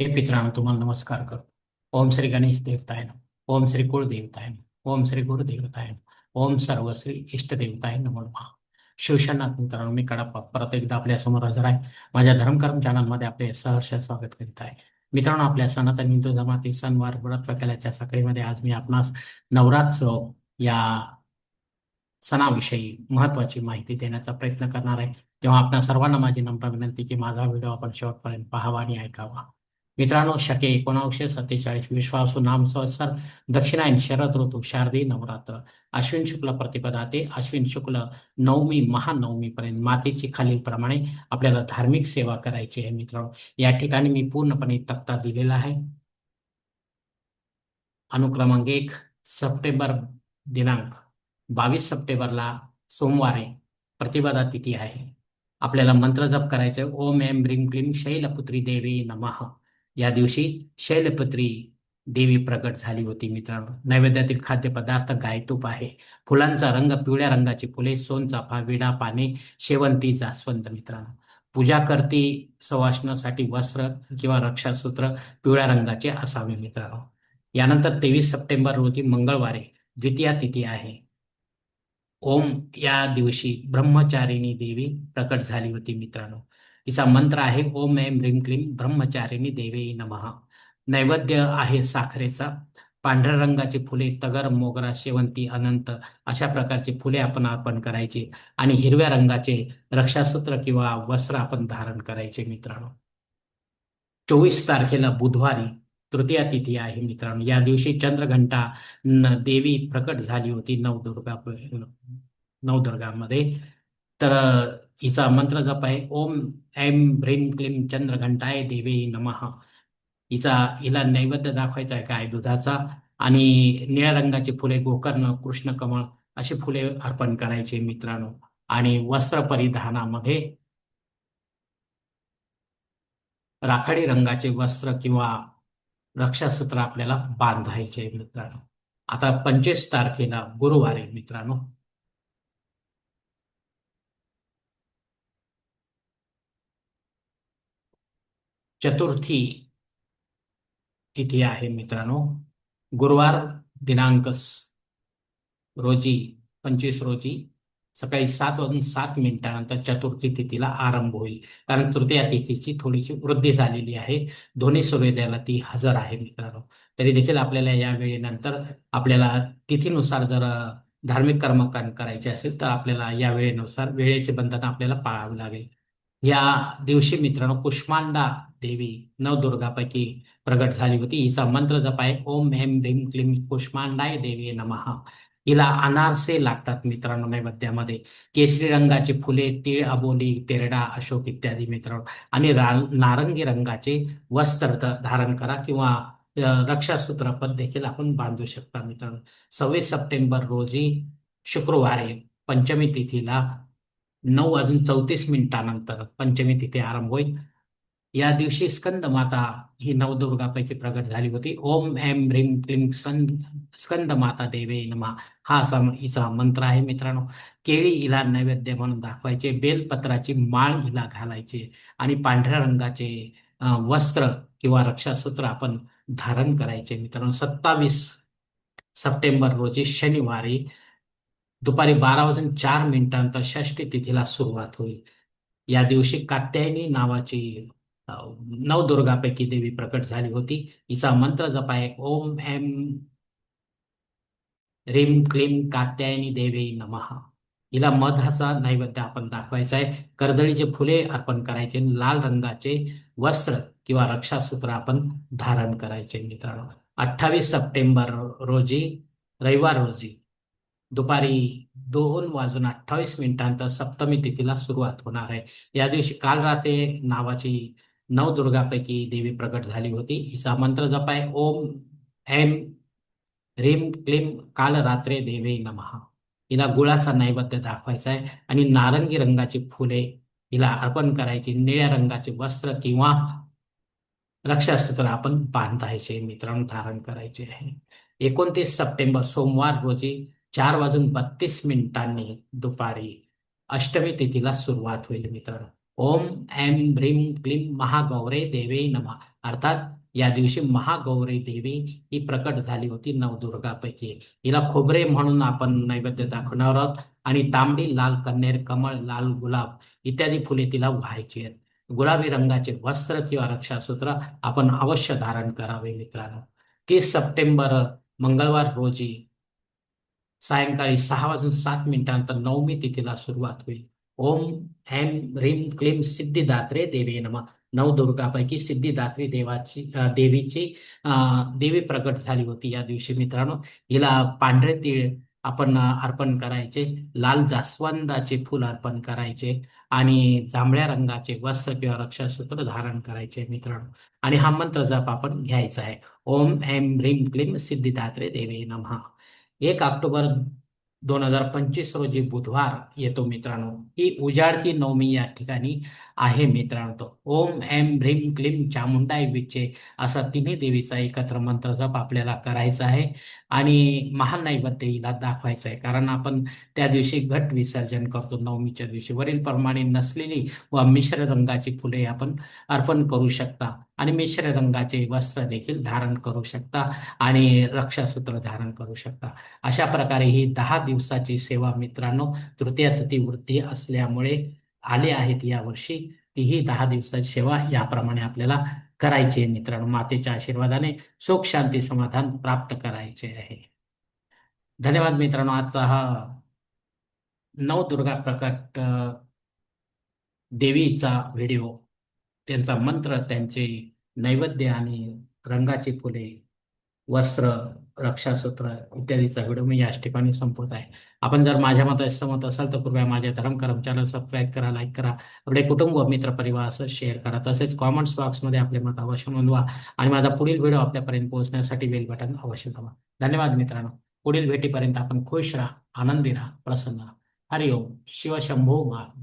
हे मित्रांनो तुम्हाला नमस्कार करतो. ओम श्री गणेश देवताय ओम श्री कुळ देवताय ओम श्री गुरु देवताय ओम सर्व श्री इष्ट नमो नमः शिवशनाथ मित्रांनो मी कडापा परत एकदा आपल्यासमोर हजर आहे. माझ्या धर्मकर्म चॅनलमध्ये आपले सहर्ष स्वागत करीत आहे. मित्रांनो आपल्या सनातन हिंदू धर्मातील सणवार व्रत केल्याच्या सकाळीमध्ये आज मी आपणास नवरात्र या सणाविषयी महत्वाची माहिती देण्याचा प्रयत्न करणार आहे. तेव्हा आपल्या सर्वांना माझी नम्र विनंती की माझा व्हिडिओ आपण शेवटपर्यंत पाहावा आणि ऐकावा. मित्रांनो शके एकोणावीसशे सत्तेचाळीस विश्वासू नाम संवत्सर दक्षिणायन शरद ऋतू शारदी नवरात्र अश्विन शुक्ल प्रतिपदा ते अश्विन शुक्ल नवमी महानवमी पर्यंत मातेची खालील प्रमाणे आपल्याला धार्मिक सेवा करायची आहे मित्रांनो. या ठिकाणी मी पूर्णपणे तक्ता दिलेला आहे. अनुक्रमांक एक सप्टेंबर दिनांक. बावीस सप्टेंबरला सोमवारी प्रतिपदा तिथी आहे. आपल्याला मंत्र जप करायचे ओम एम ब्रीम क्लीम शैलपुत्री देवी नमः. या दिवशी शैलपुत्री देवी प्रकट झाली होती मित्रांनो. नैवेद्यातील खाद्यपदार्थ गायतूप आहे. फुलांचा रंग पिवळ्या रंगाची फुले सोनचाफा विडा पाने शेवंती जास्वंत मित्रांनो. पूजा करती सवासनासाठी वस्त्र किंवा रक्षासूत्र पिवळ्या रंगाचे असावे मित्रांनो. यानंतर तेवीस सप्टेंबर रोजी मंगळवारी द्वितीया तिथी आहे. ओम या दिवशी ब्रह्मचारिणी देवी प्रकट झाली होती मित्रांनो. तिचा मंत्र आहे ओम ऐम ह्रीम क्लीम ब्रह्मचारिणी देवे नमः. नैवेद्य आहे साखरेचा. पांढऱ्या रंगाची फुले तगर मोगरा शेवंती अनंत अशा प्रकारची फुले आपण अर्पण करायची आणि हिरव्या रंगाचे रक्षासूत्र किंवा वस्त्र आपण धारण करायचे मित्रांनो. चोवीस तारखेला बुधवारी तृतीया तिथी आहे मित्रांनो. या दिवशी चंद्रघंटा देवी प्रकट झाली होती नवदुर्गा नवदुर्गामध्ये. तर हिचा मंत्र जप आहे ओम ऐम ब्रीम क्लीम चंद्रघंटाय देवी नमः। हिचा हिला नैवेद्य दाखवायचा आहे काय? दुधाचा आणि निळ्या रंगाची फुले गोकर्ण कृष्ण कमळ अशी फुले अर्पण करायचे मित्रांनो. आणि वस्त्र परिधानामध्ये राखाडी रंगाचे वस्त्र किंवा रक्षासूत्र आपल्याला बांधायचे मित्रांनो. आता पंचवीस तारखेला गुरुवारी मित्रांनो. चतुर्थी तिथी आहे मित्रांनो. गुरुवार दिनांक रोजी पंचवीस रोजी सकाळी सात वाजून सात मिनिटानंतर चतुर्थी तिथीला आरंभ होईल. कारण तृतीया तिथीची थोडीशी वृद्धी झालेली आहे. दोन्ही सूर्योदयाला ती हजर आहे मित्रांनो. तरी देखील आपल्याला या वेळेनंतर आपल्याला तिथीनुसार जर धार्मिक कर्मकांड करायचे असेल तर आपल्याला या वेळेनुसार वेळेचे बंधन आपल्याला पाळावे लागेल. या दिवशी मित्रांनो कुष्मांडा देवी नवदुर्गापैकी प्रगट झाली होती. हिचा मंत्र जप आहे ओम हेम ह्रीम क्लीम कुष्मांडाय देवी नमः. हिला अनारसे लागतात मित्रांनो नैवेद्यामध्ये. केशरी रंगाची फुले तीळ अबोली तेरडा अशोक इत्यादी मित्रांनो. आणि नारंगी रंगाचे वस्त्र धारण करा किंवा रक्षासूत्र पण देखील आपण बांधू शकता मित्रांनो. सव्वीस सप्टेंबर रोजी शुक्रवारी पंचमी तिथीला नऊ वाजून चौतीस मिनिटानंतर पंचमी तिथे आरंभ होईल. या दिवशी स्कंद माता ही नवदुर्गापैकी प्रगट झाली होती. ओम एम ह्रीम क्लीम स्कंद माता देवे नमा. हा असा हिचा मंत्र आहे मित्रांनो. केळी हिला नैवेद्य म्हणून दाखवायचे बेलपत्राची माळ हिला घालायचे आणि पांढऱ्या रंगाचे वस्त्र किंवा रक्षासूत्र आपण धारण करायचे मित्रांनो. सत्तावीस सप्टेंबर रोजी शनिवारी दुपारी बारा वाजून चार मिनिटांनंतर षष्टी तिथीला सुरुवात होईल. या दिवशी कात्यायनी नावाची नवदुर्गापैकी देवी प्रकट झाली होती. हिचा मंत्र जप आहे ओम एम रीम क्लीम कात्यायनी देवी नमः. हिला मधाचा नैवेद्य आपण दाखवायचा आहे. कर्दळीचे फुले अर्पण करायचे लाल रंगाचे वस्त्र किंवा रक्षासूत्र आपण धारण करायचे मित्रांनो. अठ्ठावीस सप्टेंबर रोजी रविवार रोजी दुपारी दोन वाजून अठ्ठावीस मिनिटांत सप्तमी तिथीला सुरुवात होणार आहे. या दिवशी काल रात्री नावाची नवदुर्गापैकी देवी प्रकट झाली होती. हिचा मंत्र जप आहे ओम एम ह्रीम क्लीम काल रात्रे देवे नमः. हिला गुळाचा नैवेद्य दाखवायचा आहे आणि नारंगी रंगाची फुले हिला अर्पण करायची निळ्या रंगाचे वस्त्र किंवा रक्षासूत्र आपण बांधायचे मित्रांनो धारण करायचे आहे. एकोणतीस सप्टेंबर सोमवार रोजी चार वाजून बत्तीस मिनिटांनी दुपारी अष्टमी तिथीला सुरुवात होईल मित्रांनो. ओम ऐं ह्रीं क्लीं महागौरे देवे नमः. अर्थात या दिवशी महागौरी देवी ही प्रकट झाली होती नवदुर्गापैकी. हिला खोबरे म्हणून आपण नैवेद्य दाखवणार आहोत. आणि तांबडी लाल कन्नेर कमळ लाल गुलाब इत्यादी फुले तिला व्हायची आहेत. गुलाबी रंगाचे वस्त्र किंवा रक्षासूत्र आपण अवश्य धारण करावे मित्रांनो. तीस सप्टेंबर मंगळवार रोजी सायंकाळी सहा वाजून सात मिनिटांनंतर नवमी तिथीला सुरुवात होईल. ओम ऐं ह्रीं क्लीं सिद्धिदात्रे देवी नमः। नवदुर्गापैकी सिद्धिदात्री देवाची देवीची देवी प्रकट झाली होती या दिवशी मित्रांनो. हिला पांढरे तीळ आपण अर्पण करायचे लाल जास्वंदाचे फूल अर्पण करायचे आणि जांभळ्या रंगाचे वस्त्र किंवा रक्षासूत्र धारण करायचे मित्रांनो. आणि हा मंत्र जप आपण घ्यायचा आहे. ओम ऐं ह्रीं क्लीं सिद्धिदात्रे देवी नमः. एक ऑक्टोबर दोन हजार पंचवीस रोजी बुधवार येतो मित्रांनो. ही उजाडती नवमी या ठिकाणी आहे मित्रांनो. तो ओम एम भ्रीम क्लीं चामुंडाय विचे असा तिन्ही देवीचा एकत्र मंत्र जप आपल्याला करायचा आहे आणि महानैवेद्य हिला दाखवायचं आहे. कारण आपण त्या दिवशी घट विसर्जन करतो. नवमीच्या दिवशी वरील प्रमाणे नसलेली व मिश्र रंगाची फुले आपण अर्पण करू शकता. आणि मिश्र रंगाचे वस्त्र देखील धारण करू शकता आणि रक्षासूत्र धारण करू शकता. अशा प्रकारे ही दहा दिवसाची सेवा मित्रांनो तृतीय तिथी वृत्ती असल्यामुळे आले आहेत यावर्षी. तीही दहा दिवसाची सेवा याप्रमाणे आपल्याला करायची आहे मित्रांनो. मातेच्या आशीर्वादाने सुख शांती समाधान प्राप्त करायचे आहे. धन्यवाद मित्रांनो. आजचा हा नवदुर्गा प्रकट देवीचा व्हिडिओ त्यांचा मंत्र त्यांचे नैवेद्य आणि रंगाची फुले वस्त्र रक्षासूत्र इत्यादीचा व्हिडिओ मी याच ठिकाणी संपवत आहे. आपण जर माझ्या मतात सहमत असाल तर कृपया माझ्या धर्म करम चॅनल सबस्क्राईब करा लाईक करा. आपले कुटुंब मित्र परिवार असं शेअर करा. तसेच कॉमेंट्स बॉक्समध्ये आपले मत अवश्य नोंदवा आणि माझा पुढील व्हिडिओ आपल्यापर्यंत पोहोचण्यासाठी बेल बटन अवश्य दाबा. धन्यवाद मित्रांनो. पुढील भेटीपर्यंत आपण खुश राहा आनंदी राहा प्रसन्न राहा. हरिओम. शिवशंभो मा